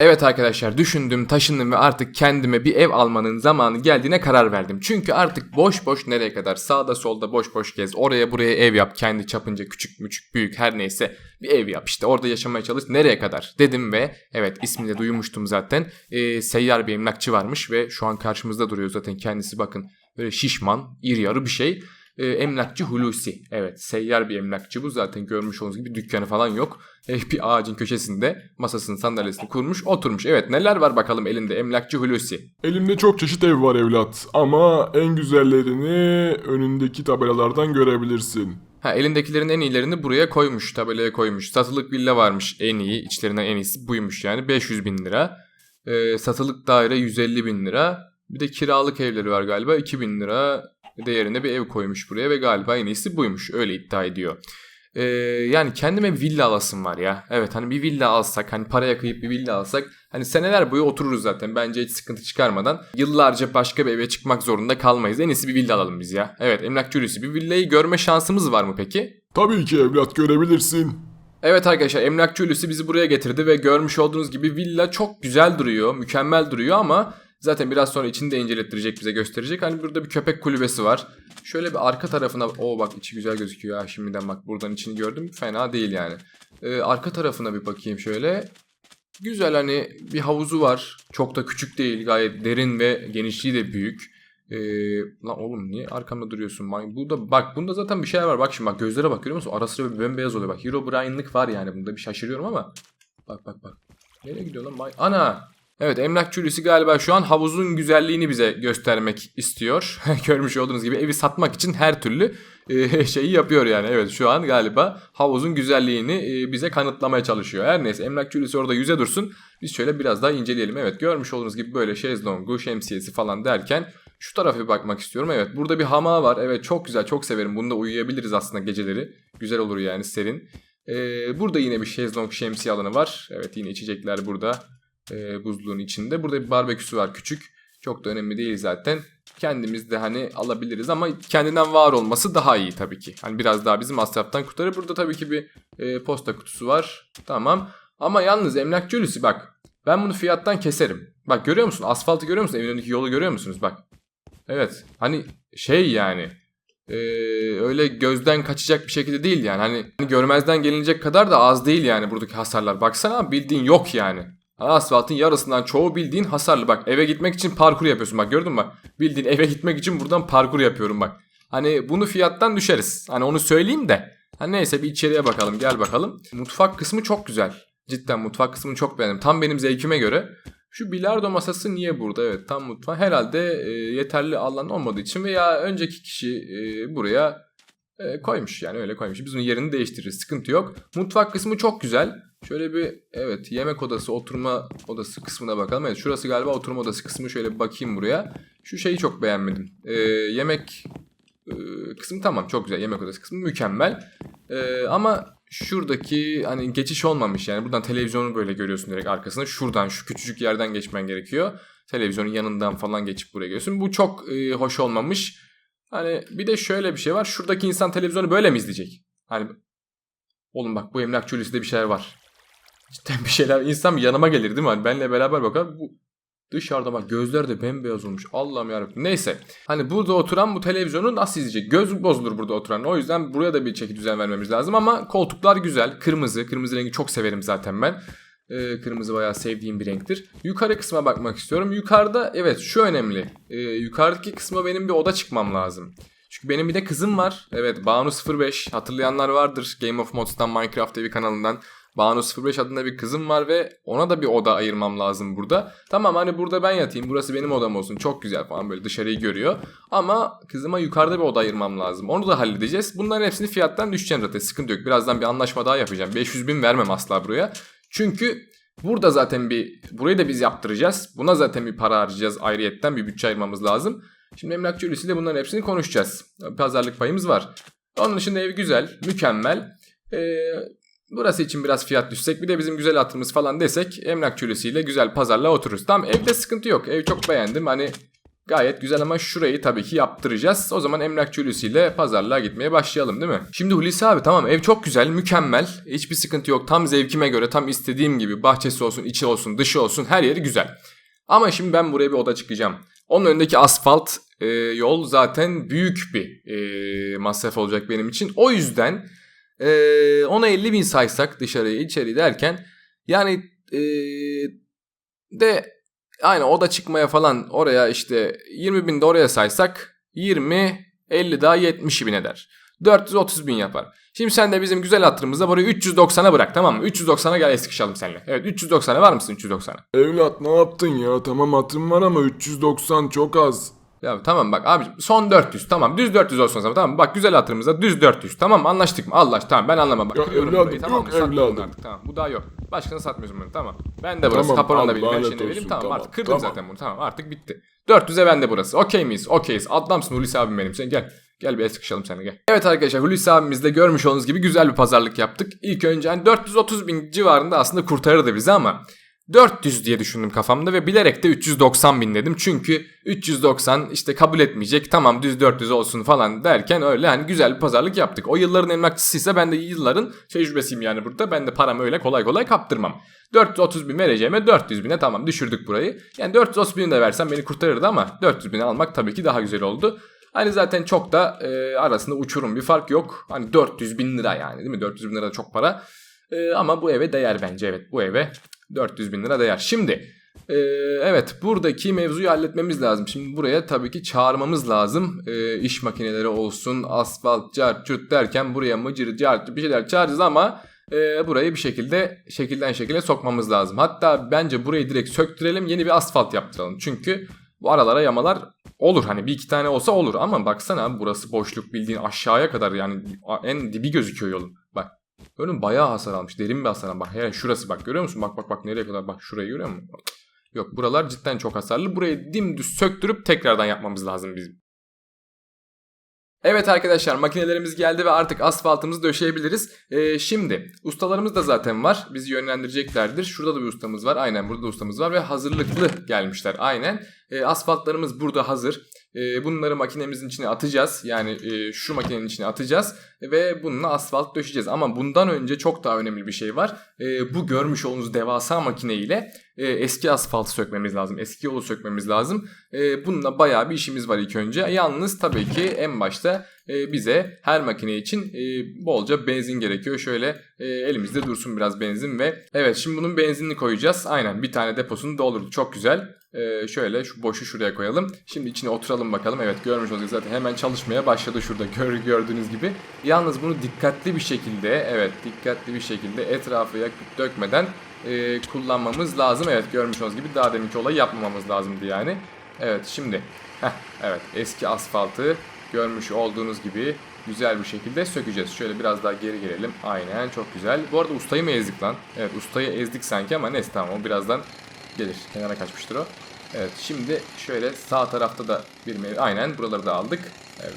Evet arkadaşlar düşündüm, taşındım ve artık kendime bir ev almanın zamanı geldiğine karar verdim. Çünkü artık boş boş nereye kadar sağda solda boş boş gez. Oraya buraya ev yap kendi çapınca küçük müçük büyük her neyse bir ev yap işte orada yaşamaya çalış nereye kadar dedim ve evet ismini de duymuştum zaten. Ee, seyyar bir emlakçı varmış ve şu an karşımızda duruyor zaten kendisi bakın böyle şişman iri yarı bir şey. Ee, emlakçı Hulusi. Evet seyyar bir emlakçı bu zaten görmüş olduğunuz gibi dükkanı falan yok. Eh, bir ağacın köşesinde masasını sandalyesini kurmuş oturmuş. Evet neler var bakalım elinde emlakçı Hulusi. Elimde çok çeşit ev var evlat ama en güzellerini önündeki tabelalardan görebilirsin. Ha elindekilerin en iyilerini buraya koymuş tabelaya koymuş. Satılık villa varmış en iyi içlerinden en iyisi buymuş yani 500 bin lira. Ee, satılık daire 150 bin lira. Bir de kiralık evleri var galiba 2000 lira değerinde bir ev koymuş buraya ve galiba en iyisi buymuş öyle iddia ediyor. Ee, yani kendime bir villa alasım var ya. Evet hani bir villa alsak hani paraya kıyıp bir villa alsak hani seneler boyu otururuz zaten bence hiç sıkıntı çıkarmadan. Yıllarca başka bir eve çıkmak zorunda kalmayız. En iyisi bir villa alalım biz ya. Evet emlakçı Hulusi bir villayı görme şansımız var mı peki? Tabii ki evlat görebilirsin. Evet arkadaşlar emlakçı Hulusi bizi buraya getirdi ve görmüş olduğunuz gibi villa çok güzel duruyor, mükemmel duruyor ama zaten biraz sonra içini de incelettirecek bize gösterecek. Hani burada bir köpek kulübesi var. Şöyle bir arka tarafına, o bak içi güzel gözüküyor ya şimdiden bak buradan içini gördüm fena değil yani. Ee, arka tarafına bir bakayım şöyle. Güzel hani bir havuzu var. Çok da küçük değil gayet derin ve genişliği de büyük. Ee, lan oğlum niye arkamda duruyorsun? Man- Burada bak bunda zaten bir şeyler var. Bak şimdi bak gözlere bak görüyor musun? Arası böyle bembeyaz oluyor. Bak Hero Brian'lık var yani bunda bir şaşırıyorum ama. Bak bak bak. Nereye gidiyor lan? Ana! Evet emlakçı Hulusi galiba şu an havuzun güzelliğini bize göstermek istiyor. Görmüş olduğunuz gibi evi satmak için her türlü e, şeyi yapıyor yani. Evet şu an galiba havuzun güzelliğini e, bize kanıtlamaya çalışıyor. Her neyse emlakçı Hulusi orada yüze dursun. Biz şöyle biraz daha inceleyelim. Evet görmüş olduğunuz gibi böyle şezlongu, şemsiyesi falan derken şu tarafa bir bakmak istiyorum. Evet burada bir hamağı var. Evet çok güzel çok severim. Bunda uyuyabiliriz aslında geceleri. Güzel olur yani serin. Ee, burada yine bir şezlong şemsiye alanı var. Evet yine içecekler burada. Ee, buzluğun içinde. Burada bir barbeküsü var küçük. Çok da önemli değil zaten. Kendimiz de hani alabiliriz ama kendinden var olması daha iyi tabii ki. Hani biraz daha bizim masraftan kurtarır. Burada tabii ki bir e, posta kutusu var. Tamam. Ama yalnız emlakçı Hulusi bak. Ben bunu fiyattan keserim. Bak görüyor musun? Asfaltı görüyor musun? Evin önündeki yolu görüyor musunuz? Bak. Evet. Hani şey yani. e, öyle gözden kaçacak bir şekilde değil yani. Hani görmezden gelinecek kadar da az değil yani buradaki hasarlar. Baksana bildiğin yok yani. Asfaltın yarısından çoğu bildiğin hasarlı. Bak eve gitmek için parkur yapıyorsun. Bak gördün mü. Bildiğin eve gitmek için buradan parkur yapıyorum bak. Hani bunu fiyattan düşeriz. Hani onu söyleyeyim de. Hani neyse bir içeriye bakalım gel bakalım. Mutfak kısmı çok güzel. Cidden mutfak kısmını çok beğendim. Tam benim zevkime göre. Şu bilardo masası niye burada? Evet tam mutfak. Herhalde e, yeterli alan olmadığı için veya önceki kişi e, buraya e, koymuş yani öyle koymuş. Biz onun yerini değiştiririz. Sıkıntı yok. Mutfak kısmı çok güzel. Şöyle bir evet yemek odası, oturma odası kısmına bakalım. Evet şurası galiba oturma odası kısmı. Şöyle bir bakayım buraya. Şu şeyi çok beğenmedim. E, yemek e, kısmı tamam çok güzel. Yemek odası kısmı mükemmel. E, ama şuradaki hani geçiş olmamış yani. Buradan televizyonu böyle görüyorsun direkt arkasında. Şuradan şu küçücük yerden geçmen gerekiyor. Televizyonun yanından falan geçip buraya geliyorsun. Bu çok e, hoş olmamış. Hani bir de şöyle bir şey var. Şuradaki insan televizyonu böyle mi izleyecek? Hani oğlum bak bu emlakçı Hulusi'de bir şeyler var. Cidden bir şeyler. İnsan yanıma gelir değil mi? Hani benle beraber bakar. Bu dışarıda bak gözler de bembeyaz olmuş. Allah'ım yarabbim. Neyse. Hani burada oturan bu televizyonu nasıl izleyecek? Göz bozulur burada oturan. O yüzden buraya da bir çeki düzen vermemiz lazım. Ama koltuklar güzel. Kırmızı. Kırmızı rengi çok severim zaten ben. Ee, kırmızı bayağı sevdiğim bir renktir. Yukarı kısma bakmak istiyorum. Yukarıda evet şu önemli. Ee, yukarıdaki kısma benim bir oda çıkmam lazım. Çünkü benim bir de kızım var. Evet Banu 05 hatırlayanlar vardır. Game of Mods'tan Minecraft TV kanalından. Banu 05 adında bir kızım var ve ona da bir oda ayırmam lazım burada. Tamam hani burada ben yatayım burası benim odam olsun çok güzel falan böyle dışarıyı görüyor. Ama kızıma yukarıda bir oda ayırmam lazım. Onu da halledeceğiz. Bunların hepsini fiyattan düşeceğim zaten sıkıntı yok. Birazdan bir anlaşma daha yapacağım. 500 bin vermem asla buraya. Çünkü burada zaten bir burayı da biz yaptıracağız. Buna zaten bir para harcayacağız ayrıyetten bir bütçe ayırmamız lazım. Şimdi emlakçı Hulusi'yle bunların hepsini konuşacağız. Pazarlık payımız var. Onun dışında ev güzel, mükemmel. Ee, burası için biraz fiyat düşsek bir de bizim güzel hatırımız falan desek emlakçı Hulusi'yle güzel pazarlığa otururuz. Tamam evde sıkıntı yok. Ev çok beğendim. Hani Gayet güzel ama şurayı tabii ki yaptıracağız. O zaman emlakçı ile pazarlığa gitmeye başlayalım değil mi? Şimdi Hulusi abi tamam ev çok güzel, mükemmel. Hiçbir sıkıntı yok. Tam zevkime göre, tam istediğim gibi bahçesi olsun, içi olsun, dışı olsun her yeri güzel. Ama şimdi ben buraya bir oda çıkacağım. Onun önündeki asfalt e, yol zaten büyük bir e, masraf olacak benim için. O yüzden e, ona 50 bin saysak dışarıya içeri derken yani e, de aynı oda çıkmaya falan oraya işte 20 bin de oraya saysak 20 50 daha 70 bin eder. 430 bin yapar. Şimdi sen de bizim güzel hatırımızda burayı 390'a bırak tamam mı? 390'a gel sıkışalım seninle. Evet 390'a var mısın 390'a? Evlat ne yaptın ya? Tamam hatırım var ama 390 çok az. Ya tamam bak abi son 400 tamam düz 400 olsun zaman tamam? Bak güzel hatırımızda düz 400 tamam mı? anlaştık mı? Allah tamam ben anlamam bak. Kırıyorum evladım, burayı, tamam mı? yok Satmıyorum evladım. artık tamam bu daha yok. Başkana satmıyorsun bunu tamam. Ben de burası Tamam, kaporanı da her lanet şeyini vereyim olsun, tamam, tamam, artık kırdım tamam. zaten bunu tamam artık bitti. 400'e bende burası okey miyiz? Okeyiz adamsın Hulusi abim benim sen gel. Gel bir el sıkışalım seninle gel. Evet arkadaşlar Hulusi abimizle görmüş olduğunuz gibi güzel bir pazarlık yaptık. İlk önce hani 430 bin civarında aslında kurtarırdı bizi ama 400 diye düşündüm kafamda ve bilerek de 390 bin dedim. Çünkü 390 işte kabul etmeyecek tamam düz 400 olsun falan derken öyle hani güzel bir pazarlık yaptık. O yılların emlakçısıysa ben de yılların tecrübesiyim yani burada. Ben de paramı öyle kolay kolay kaptırmam. 430 bin vereceğime 400 bine tamam düşürdük burayı. Yani 430 bin de versem beni kurtarırdı ama 400 bini almak tabii ki daha güzel oldu. Hani zaten çok da e, arasında uçurum bir fark yok. Hani 400 bin lira yani değil mi? 400 bin lira çok para. E, ama bu eve değer bence evet bu eve 400 bin lira değer. Şimdi e, evet buradaki mevzuyu halletmemiz lazım. Şimdi buraya tabii ki çağırmamız lazım. E, iş makineleri olsun, asfalt, cart, cürt derken buraya mıcır, cart bir şeyler çağıracağız ama e, burayı bir şekilde şekilden şekile sokmamız lazım. Hatta bence burayı direkt söktürelim yeni bir asfalt yaptıralım. Çünkü bu aralara yamalar olur hani bir iki tane olsa olur ama baksana burası boşluk bildiğin aşağıya kadar yani en dibi gözüküyor yolun. Önüm bayağı hasar almış. Derin bir hasar almış. Bak hele şurası bak görüyor musun? Bak bak bak nereye kadar bak şurayı görüyor musun? Yok buralar cidden çok hasarlı. Burayı dimdüz söktürüp tekrardan yapmamız lazım bizim. Evet arkadaşlar makinelerimiz geldi ve artık asfaltımızı döşeyebiliriz. Ee, şimdi ustalarımız da zaten var. Bizi yönlendireceklerdir. Şurada da bir ustamız var. Aynen burada da ustamız var ve hazırlıklı gelmişler. Aynen. Ee, asfaltlarımız burada hazır. Ee, bunları makinemizin içine atacağız. Yani e, şu makinenin içine atacağız ve bununla asfalt döşeceğiz. Ama bundan önce çok daha önemli bir şey var. Ee, bu görmüş olduğunuz devasa makine ile e, eski asfaltı sökmemiz lazım. Eski yolu sökmemiz lazım. E, bununla bayağı bir işimiz var ilk önce. Yalnız tabii ki en başta e, bize her makine için e, bolca benzin gerekiyor. Şöyle e, elimizde dursun biraz benzin ve evet şimdi bunun benzinini koyacağız. Aynen bir tane deposunu doldurduk. Çok güzel. E, şöyle şu boşu şuraya koyalım. Şimdi içine oturalım bakalım. Evet görmüş olduk zaten hemen çalışmaya başladı şurada gör, gördüğünüz gibi. Yalnız bunu dikkatli bir şekilde evet dikkatli bir şekilde etrafı yakıp dökmeden e, kullanmamız lazım. Evet görmüş olduğunuz gibi daha deminki olayı yapmamamız lazımdı yani. Evet şimdi heh, evet eski asfaltı görmüş olduğunuz gibi güzel bir şekilde sökeceğiz. Şöyle biraz daha geri gelelim. Aynen çok güzel. Bu arada ustayı mı ezdik lan? Evet ustayı ezdik sanki ama neyse tamam o birazdan gelir. Kenara kaçmıştır o. Evet şimdi şöyle sağ tarafta da bir meyve. Aynen buraları da aldık.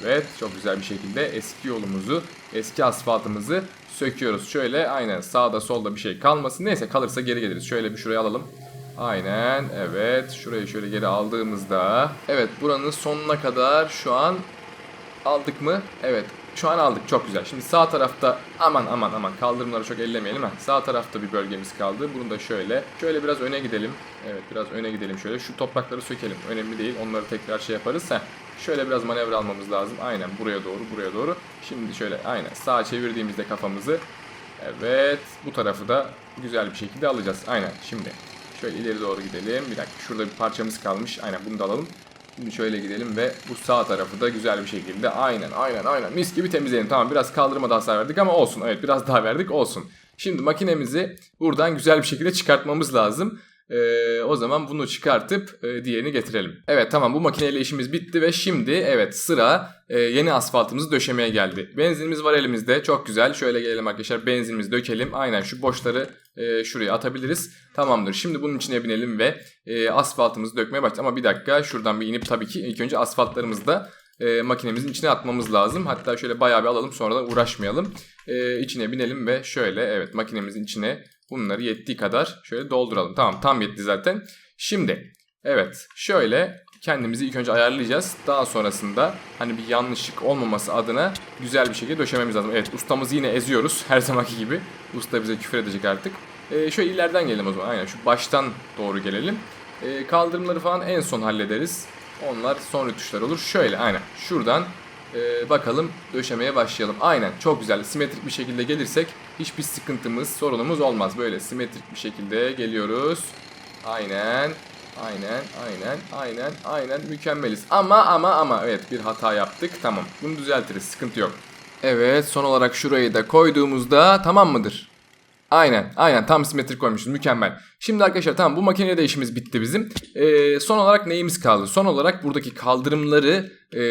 Evet çok güzel bir şekilde eski yolumuzu, eski asfaltımızı söküyoruz. Şöyle aynen sağda solda bir şey kalmasın. Neyse kalırsa geri geliriz. Şöyle bir şuraya alalım. Aynen evet şurayı şöyle geri aldığımızda evet buranın sonuna kadar şu an aldık mı? Evet şu an aldık çok güzel. Şimdi sağ tarafta aman aman aman kaldırımları çok ellemeyelim. Sağ tarafta bir bölgemiz kaldı. Bunu da şöyle şöyle biraz öne gidelim. Evet biraz öne gidelim şöyle. Şu toprakları sökelim. Önemli değil. Onları tekrar şey yaparız. Heh. Şöyle biraz manevra almamız lazım. Aynen buraya doğru buraya doğru. Şimdi şöyle aynen sağa çevirdiğimizde kafamızı Evet bu tarafı da güzel bir şekilde alacağız. Aynen şimdi şöyle ileri doğru gidelim. Bir dakika şurada bir parçamız kalmış. Aynen bunu da alalım. Şimdi şöyle gidelim ve bu sağ tarafı da güzel bir şekilde aynen aynen aynen mis gibi temizleyelim. Tamam biraz kaldırıma da hasar verdik ama olsun. Evet biraz daha verdik olsun. Şimdi makinemizi buradan güzel bir şekilde çıkartmamız lazım. Ee, o zaman bunu çıkartıp e, diğerini getirelim. Evet tamam bu makineyle işimiz bitti ve şimdi evet sıra e, yeni asfaltımızı döşemeye geldi. Benzinimiz var elimizde çok güzel. Şöyle gelelim arkadaşlar benzinimizi dökelim. Aynen şu boşları e, şuraya atabiliriz. Tamamdır şimdi bunun içine binelim ve e, asfaltımızı dökmeye başlayalım. Ama bir dakika şuradan bir inip tabii ki ilk önce asfaltlarımızı da e, makinemizin içine atmamız lazım. Hatta şöyle bayağı bir alalım sonradan uğraşmayalım. E, içine binelim ve şöyle evet makinemizin içine bunları yettiği kadar şöyle dolduralım. Tamam tam yetti zaten. Şimdi Evet şöyle kendimizi ilk önce ayarlayacağız. Daha sonrasında hani bir yanlışlık olmaması adına güzel bir şekilde döşememiz lazım. Evet ustamızı yine eziyoruz her zamanki gibi. Usta bize küfür edecek artık. Ee, şöyle ileriden gelelim o zaman. Aynen şu baştan doğru gelelim. Ee, kaldırımları falan en son hallederiz. Onlar son rütuşlar olur. Şöyle aynen şuradan ee, bakalım döşemeye başlayalım. Aynen çok güzel simetrik bir şekilde gelirsek hiçbir sıkıntımız sorunumuz olmaz. Böyle simetrik bir şekilde geliyoruz. Aynen. Aynen, aynen, aynen, aynen mükemmeliz. Ama ama ama evet bir hata yaptık. Tamam. Bunu düzeltiriz. Sıkıntı yok. Evet, son olarak şurayı da koyduğumuzda tamam mıdır? Aynen, aynen tam simetrik koymuşuz. Mükemmel. Şimdi arkadaşlar tamam bu makinede de işimiz bitti bizim. Ee, son olarak neyimiz kaldı? Son olarak buradaki kaldırımları e,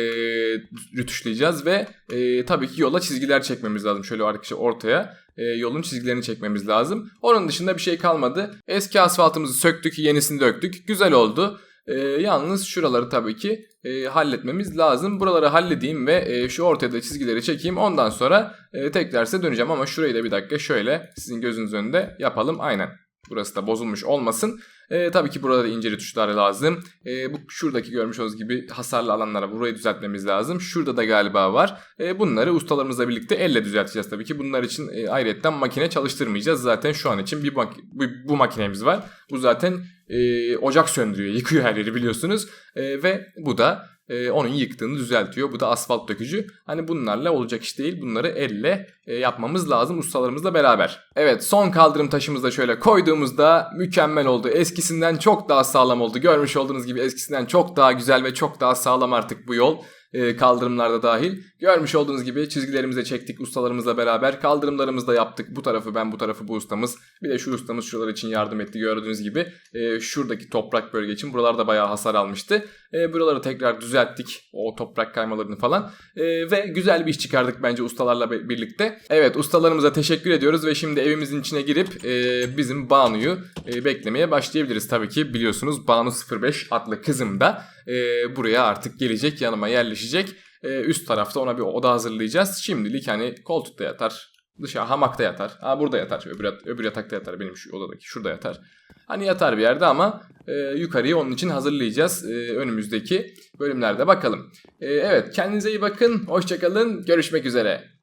rütuşlayacağız ve e, tabii ki yola çizgiler çekmemiz lazım. Şöyle arkadaşlar ortaya e, yolun çizgilerini çekmemiz lazım. Onun dışında bir şey kalmadı. Eski asfaltımızı söktük, yenisini döktük. Güzel oldu. E, yalnız şuraları tabii ki e, halletmemiz lazım. Buraları halledeyim ve e, şu ortaya çizgileri çekeyim. Ondan sonra e, tekrar size döneceğim ama şurayı da bir dakika şöyle sizin gözünüz önünde yapalım. Aynen. Burası da bozulmuş olmasın. E, tabii ki burada da ince tuşlar lazım. E, bu şuradaki görmüş olduğunuz gibi hasarlı alanlara burayı düzeltmemiz lazım. Şurada da galiba var. E, bunları ustalarımızla birlikte elle düzelteceğiz tabii ki. Bunlar için e, ayrıyetten makine çalıştırmayacağız. Zaten şu an için bir mak- bu, bu makinemiz var. Bu zaten e, ocak söndürüyor, yıkıyor her yeri biliyorsunuz. E, ve bu da e, onun yıktığını düzeltiyor. Bu da asfalt dökücü. Hani bunlarla olacak iş değil. Bunları elle yapmamız lazım ustalarımızla beraber. Evet son kaldırım taşımızı da şöyle koyduğumuzda mükemmel oldu. Eskisinden çok daha sağlam oldu. Görmüş olduğunuz gibi eskisinden çok daha güzel ve çok daha sağlam artık bu yol. E, kaldırımlarda dahil. Görmüş olduğunuz gibi çizgilerimizi de çektik ustalarımızla beraber. Kaldırımlarımızı da yaptık. Bu tarafı ben bu tarafı bu ustamız. Bir de şu ustamız şuralar için yardım etti gördüğünüz gibi. E, şuradaki toprak bölge için buralarda bayağı hasar almıştı. E, buraları tekrar düzelttik. O toprak kaymalarını falan. E, ve güzel bir iş çıkardık bence ustalarla be- Evet ustalarımıza teşekkür ediyoruz ve şimdi evimizin içine girip e, bizim Banu'yu e, beklemeye başlayabiliriz. Tabii ki biliyorsunuz Banu 05 adlı kızım da e, buraya artık gelecek yanıma yerleşecek. E, üst tarafta ona bir oda hazırlayacağız. Şimdilik hani koltukta yatar. Dışarı hamakta yatar. Ha burada yatar. Öbür, öbür yatakta yatar benim şu odadaki. Şurada yatar. Hani yatar bir yerde ama e, yukarıyı onun için hazırlayacağız. E, önümüzdeki bölümlerde bakalım. E, evet kendinize iyi bakın. Hoşçakalın. Görüşmek üzere.